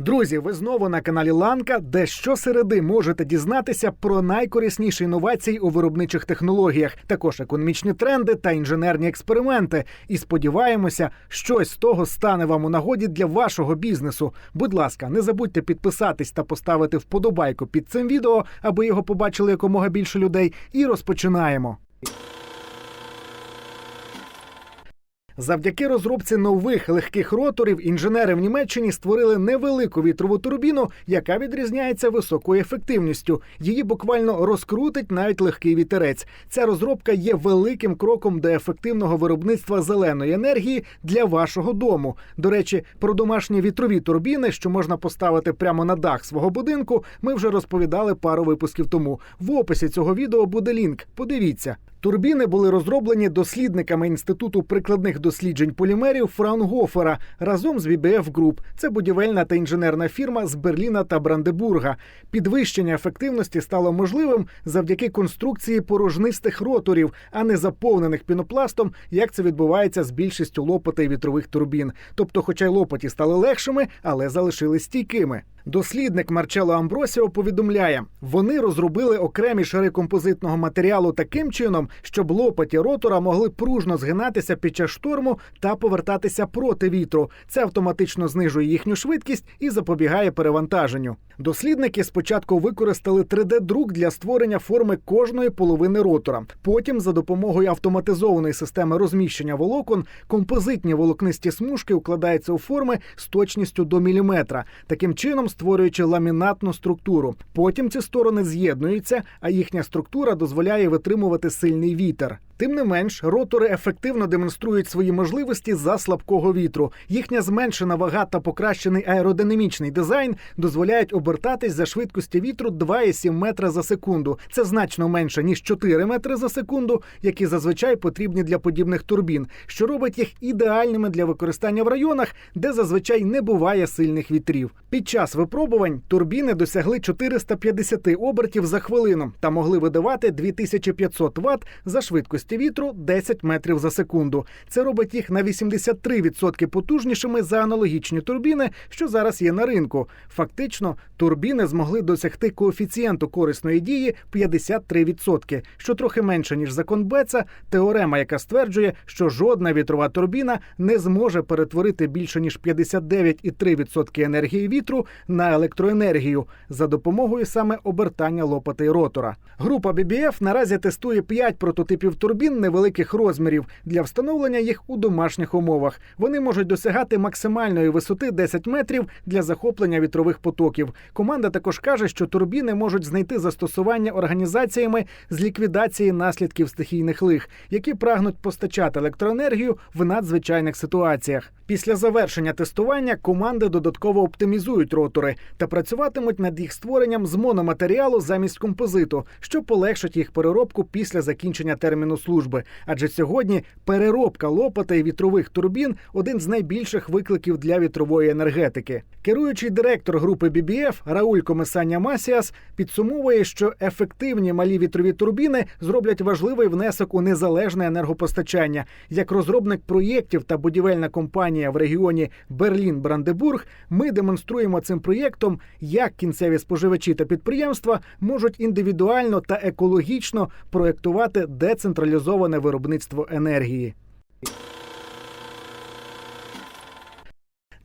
Друзі, ви знову на каналі Ланка, де щосереди можете дізнатися про найкорисніші інновації у виробничих технологіях, також економічні тренди та інженерні експерименти. І сподіваємося, щось з того стане вам у нагоді для вашого бізнесу. Будь ласка, не забудьте підписатись та поставити вподобайку під цим відео, аби його побачили якомога більше людей. І розпочинаємо. Завдяки розробці нових легких роторів інженери в Німеччині створили невелику вітрову турбіну, яка відрізняється високою ефективністю. Її буквально розкрутить навіть легкий вітерець. Ця розробка є великим кроком до ефективного виробництва зеленої енергії для вашого дому. До речі, про домашні вітрові турбіни, що можна поставити прямо на дах свого будинку, ми вже розповідали пару випусків тому. В описі цього відео буде лінк. Подивіться. Турбіни були розроблені дослідниками інституту прикладних досліджень полімерів Фраунгофера разом з VBF Group. Це будівельна та інженерна фірма з Берліна та Брандебурга. Підвищення ефективності стало можливим завдяки конструкції порожнистих роторів, а не заповнених пінопластом, як це відбувається з більшістю лопатей вітрових турбін. Тобто, хоча й лопаті стали легшими, але залишились стійкими. Дослідник Марчело Амбросіо повідомляє, вони розробили окремі шари композитного матеріалу таким чином, щоб лопаті ротора могли пружно згинатися під час шторму та повертатися проти вітру. Це автоматично знижує їхню швидкість і запобігає перевантаженню. Дослідники спочатку використали 3D-друк для створення форми кожної половини ротора. Потім, за допомогою автоматизованої системи розміщення волокон, композитні волокнисті смужки укладаються у форми з точністю до міліметра. Таким чином створюючи ламінатну структуру. Потім ці сторони з'єднуються, а їхня структура дозволяє витримувати сильний вітер. Тим не менш, ротори ефективно демонструють свої можливості за слабкого вітру. Їхня зменшена вага та покращений аеродинамічний дизайн дозволяють обертатись за швидкості вітру 2,7 метра за секунду. Це значно менше ніж 4 метри за секунду, які зазвичай потрібні для подібних турбін, що робить їх ідеальними для використання в районах, де зазвичай не буває сильних вітрів. Під час випробувань турбіни досягли 450 обертів за хвилину та могли видавати 2500 Вт за швидкості вітру 10 метрів за секунду. Це робить їх на 83% потужнішими за аналогічні турбіни, що зараз є на ринку. Фактично, турбіни змогли досягти коефіцієнту корисної дії 53%, що трохи менше ніж закон Беца, теорема, яка стверджує, що жодна вітрова турбіна не зможе перетворити більше ніж 59,3% енергії вітру на електроенергію за допомогою саме обертання лопати ротора. Група BBF наразі тестує 5 прототипів турбін невеликих розмірів для встановлення їх у домашніх умовах. Вони можуть досягати максимальної висоти 10 метрів для захоплення вітрових потоків. Команда також каже, що турбіни можуть знайти застосування організаціями з ліквідації наслідків стихійних лих, які прагнуть постачати електроенергію в надзвичайних ситуаціях. Після завершення тестування команди додатково оптимізують ротори та працюватимуть над їх створенням з мономатеріалу замість композиту, що полегшить їх переробку після закінчення терміну служби. Адже сьогодні переробка лопатей вітрових турбін один з найбільших викликів для вітрової енергетики. Керуючий директор групи BBF Рауль Комесання Масіас підсумовує, що ефективні малі вітрові турбіни зроблять важливий внесок у незалежне енергопостачання. Як розробник проєктів та будівельна компанія в регіоні Берлін-Брандебург, ми демонструємо цим проєктом, як кінцеві споживачі та підприємства можуть індивідуально та екологічно проєктувати децентралізоване виробництво енергії.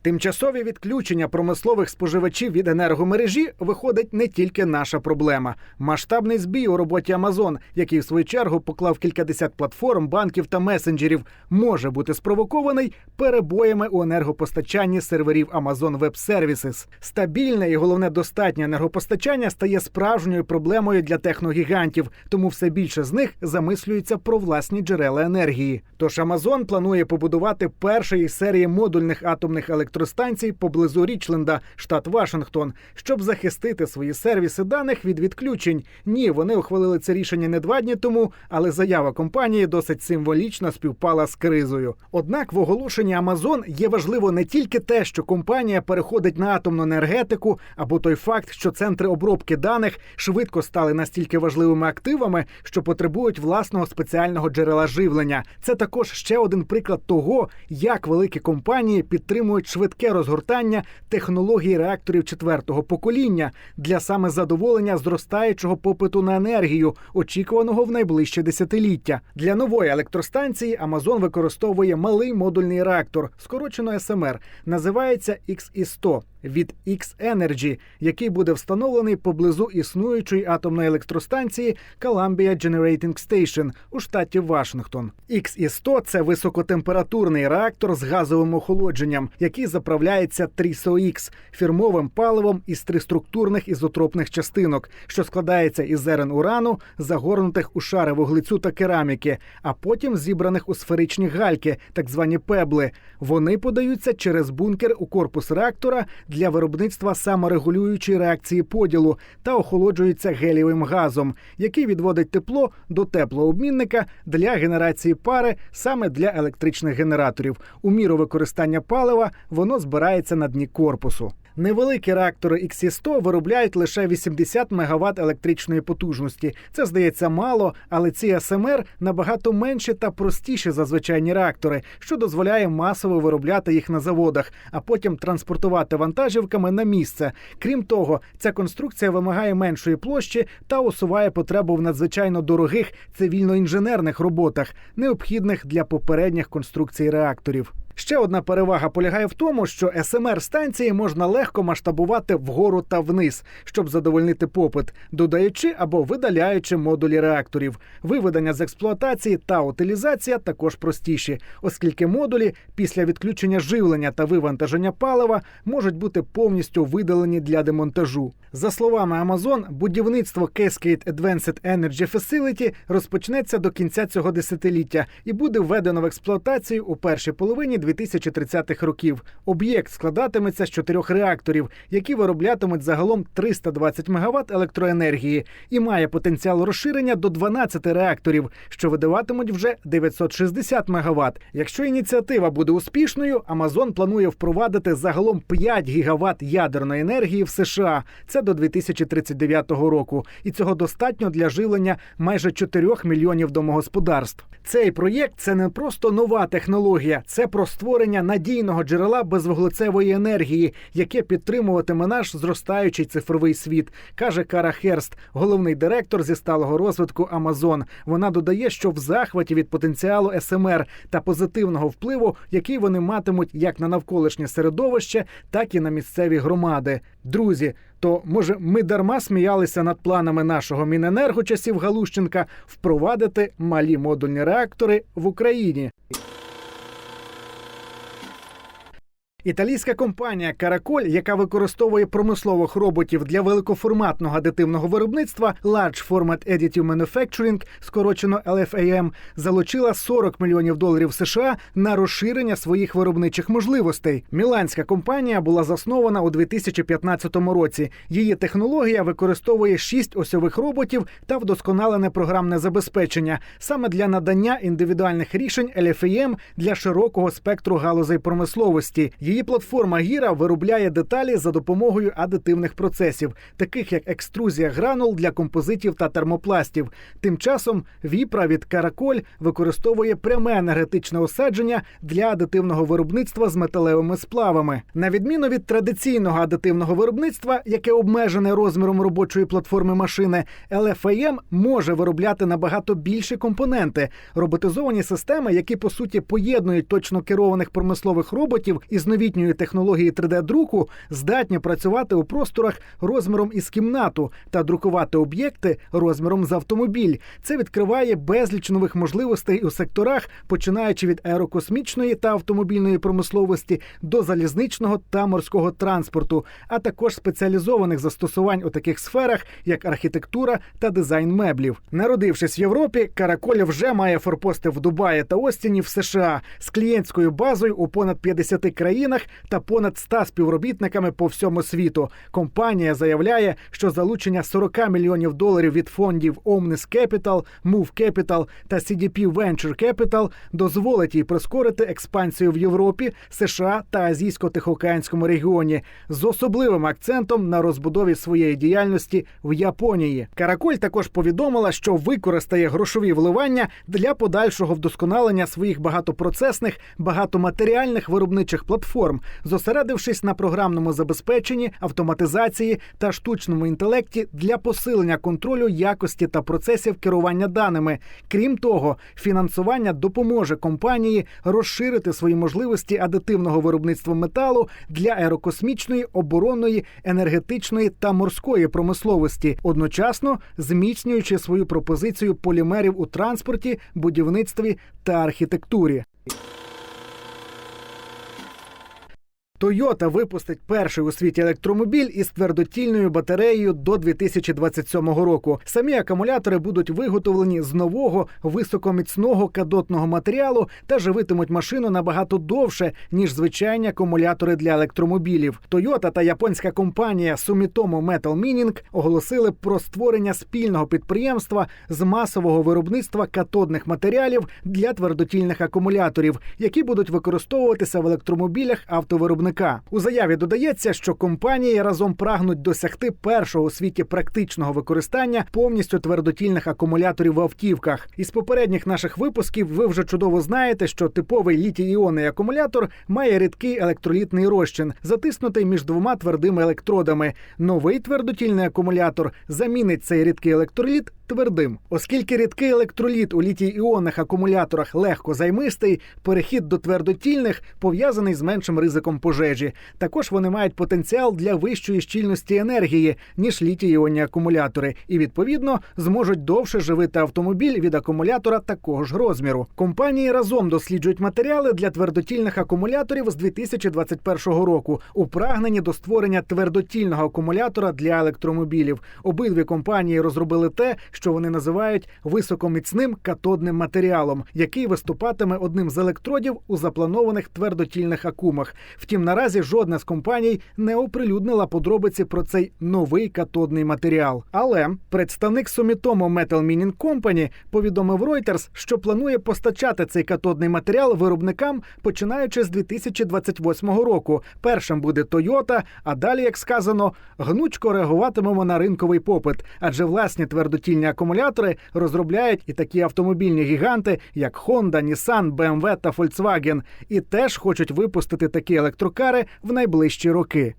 Тимчасові відключення промислових споживачів від енергомережі виходить не тільки наша проблема. Масштабний збій у роботі Амазон, який в свою чергу поклав кількадесят платформ, банків та месенджерів, може бути спровокований перебоями у енергопостачанні серверів Amazon Web Services. Стабільне і головне достатнє енергопостачання стає справжньою проблемою для техногігантів, тому все більше з них замислюються про власні джерела енергії. Тож Amazon планує побудувати перший із серії модульних атомних електростанцій поблизу Річленда, штат Вашингтон, щоб захистити свої сервіси даних від відключень. Ні, вони ухвалили це рішення не два дні тому, але заява компанії досить символічно співпала з кризою. Однак в оголошенні Amazon є важливо не тільки те, що компанія переходить на атомну енергетику, або той факт, що центри обробки даних швидко стали настільки важливими активами, що потребують власного спеціального джерела живлення. Це також ще один приклад того, як великі компанії підтримують швидкість швидке розгортання технологій реакторів четвертого покоління для саме задоволення зростаючого попиту на енергію, очікуваного в найближче десятиліття. Для нової електростанції Amazon використовує малий модульний реактор, скорочено СМР, називається XI100 від X-Energy, який буде встановлений поблизу існуючої атомної електростанції Columbia Generating Station у штаті Вашингтон. XI100 – це високотемпературний реактор з газовим охолодженням, який заправляється TRISO-X – фірмовим паливом із триструктурних ізотропних частинок, що складається із зерен урану, загорнутих у шари вуглецю та кераміки, а потім зібраних у сферичні гальки, так звані пебли. Вони подаються через бункер у корпус реактора для виробництва саморегулюючої реакції поділу та охолоджується гелієвим газом, який відводить тепло до теплообмінника для генерації пари саме для електричних генераторів. У міру використання палива воно збирається на дні корпусу. Невеликі реактори XC100 виробляють лише 80 МВт електричної потужності. Це здається мало, але ці СМР набагато менші та простіші за звичайні реактори, що дозволяє масово виробляти їх на заводах, а потім транспортувати вантажівками на місце. Крім того, ця конструкція вимагає меншої площі та усуває потребу в надзвичайно дорогих цивільно-інженерних роботах, необхідних для попередніх конструкцій реакторів. Ще одна перевага полягає в тому, що СМР станції можна легко масштабувати вгору та вниз, щоб задовольнити попит, додаючи або видаляючи модулі реакторів. Виведення з експлуатації та утилізація також простіші, оскільки модулі після відключення живлення та вивантаження палива можуть бути повністю видалені для демонтажу. За словами Amazon, будівництво Cascade Advanced Energy Facility розпочнеться до кінця цього десятиліття і буде введено в експлуатацію у першій половині 2030-х років. Об'єкт складатиметься з чотирьох реакторів, які вироблятимуть загалом 320 МВт електроенергії, і має потенціал розширення до 12 реакторів, що видаватимуть вже 960 МВт. Якщо ініціатива буде успішною, Amazon планує впровадити загалом 5 гігават ядерної енергії в США. Це до 2039 року, і цього достатньо для живлення майже 4 мільйонів домогосподарств. Цей проєкт це не просто нова технологія, це про створення надійного джерела безвуглецевої енергії, яке підтримуватиме наш зростаючий цифровий світ, каже Кара Херст, головний директор зі сталого розвитку Amazon. Вона додає, що в захваті від потенціалу СМР та позитивного впливу, який вони матимуть як на навколишнє середовище, так і на місцеві громади. Друзі, то може ми дарма сміялися над планами нашого Міненерго часів Галущенка впровадити малі модульні реактори в Україні. Італійська компанія Караколь, яка використовує промислових роботів для великоформатного адитивного виробництва Large Format Additive Manufacturing, скорочено LFAM, залучила 40 мільйонів доларів США на розширення своїх виробничих можливостей. Міланська компанія була заснована у 2015 році. Її технологія використовує шість осьових роботів та вдосконалене програмне забезпечення саме для надання індивідуальних рішень LFAM для широкого спектру галузей промисловості. Її платформа Гіра виробляє деталі за допомогою адитивних процесів, таких як екструзія гранул для композитів та термопластів. Тим часом Віпра від Караколь використовує пряме енергетичне осадження для адитивного виробництва з металевими сплавами. На відміну від традиційного адитивного виробництва, яке обмежене розміром робочої платформи машини, LFAM може виробляти набагато більші компоненти, роботизовані системи, які по суті поєднують точно керованих промислових роботів із новітньої технології 3D-друку, здатні працювати у просторах розміром із кімнату та друкувати об'єкти розміром з автомобіль. Це відкриває безліч нових можливостей у секторах, починаючи від аерокосмічної та автомобільної промисловості до залізничного та морського транспорту, а також спеціалізованих застосувань у таких сферах, як архітектура та дизайн меблів. Народившись в Європі, Караколь вже має форпости в Дубаї та Остіні в США з клієнтською базою у понад 50 країнах та понад 100 співробітниками по всьому світу. Компанія заявляє, що залучення 40 мільйонів доларів від фондів Omnis Capital, Move Capital та CDP Venture Capital дозволить їй прискорити експансію в Європі, США та Азійсько-Тихоокеанському регіоні з особливим акцентом на розбудові своєї діяльності в Японії. Караколь також повідомила, що використає грошові вливання для подальшого вдосконалення своїх багатопроцесних, багатоматеріальних виробничих платформ платформ, зосередившись на програмному забезпеченні, автоматизації та штучному інтелекті для посилення контролю якості та процесів керування даними. Крім того, фінансування допоможе компанії розширити свої можливості адитивного виробництва металу для аерокосмічної, оборонної, енергетичної та морської промисловості, одночасно зміцнюючи свою пропозицію полімерів у транспорті, будівництві та архітектурі. Toyota випустить перший у світі електромобіль із твердотільною батареєю до 2027 року. Самі акумулятори будуть виготовлені з нового високоміцного кадотного матеріалу та живитимуть машину набагато довше ніж звичайні акумулятори для електромобілів. Toyota та японська компанія Sumitomo Metal Mining оголосили про створення спільного підприємства з масового виробництва катодних матеріалів для твердотільних акумуляторів, які будуть використовуватися в електромобілях автовиробника. У заяві додається, що компанії разом прагнуть досягти першого у світі практичного використання повністю твердотільних акумуляторів в автівках. Із попередніх наших випусків ви вже чудово знаєте, що типовий літій-іонний акумулятор має рідкий електролітний розчин, затиснутий між двома твердими електродами. Новий твердотільний акумулятор замінить цей рідкий електроліт твердим, оскільки рідкий електроліт у літій-іонних акумуляторах легко займистий, перехід до твердотільних пов'язаний з меншим ризиком пожежі. Також вони мають потенціал для вищої щільності енергії ніж літій-іонні акумулятори, і відповідно зможуть довше живити автомобіль від акумулятора такого ж розміру. Компанії разом досліджують матеріали для твердотільних акумуляторів з 2021 року у прагненні до створення твердотільного акумулятора для електромобілів. Обидві компанії розробили те, що вони називають високоміцним катодним матеріалом, який виступатиме одним з електродів у запланованих твердотільних акумах. Втім, наразі жодна з компаній не оприлюднила подробиці про цей новий катодний матеріал. Але представник Sumitomo Metal Mining Company повідомив Reuters, що планує постачати цей катодний матеріал виробникам починаючи з 2028 року. Першим буде Toyota, а далі, як сказано, гнучко реагуватимемо на ринковий попит, адже власні твердотільні акумулятори розробляють і такі автомобільні гіганти, як Honda, Nissan, BMW та Volkswagen, і теж хочуть випустити такі електрокари в найближчі роки.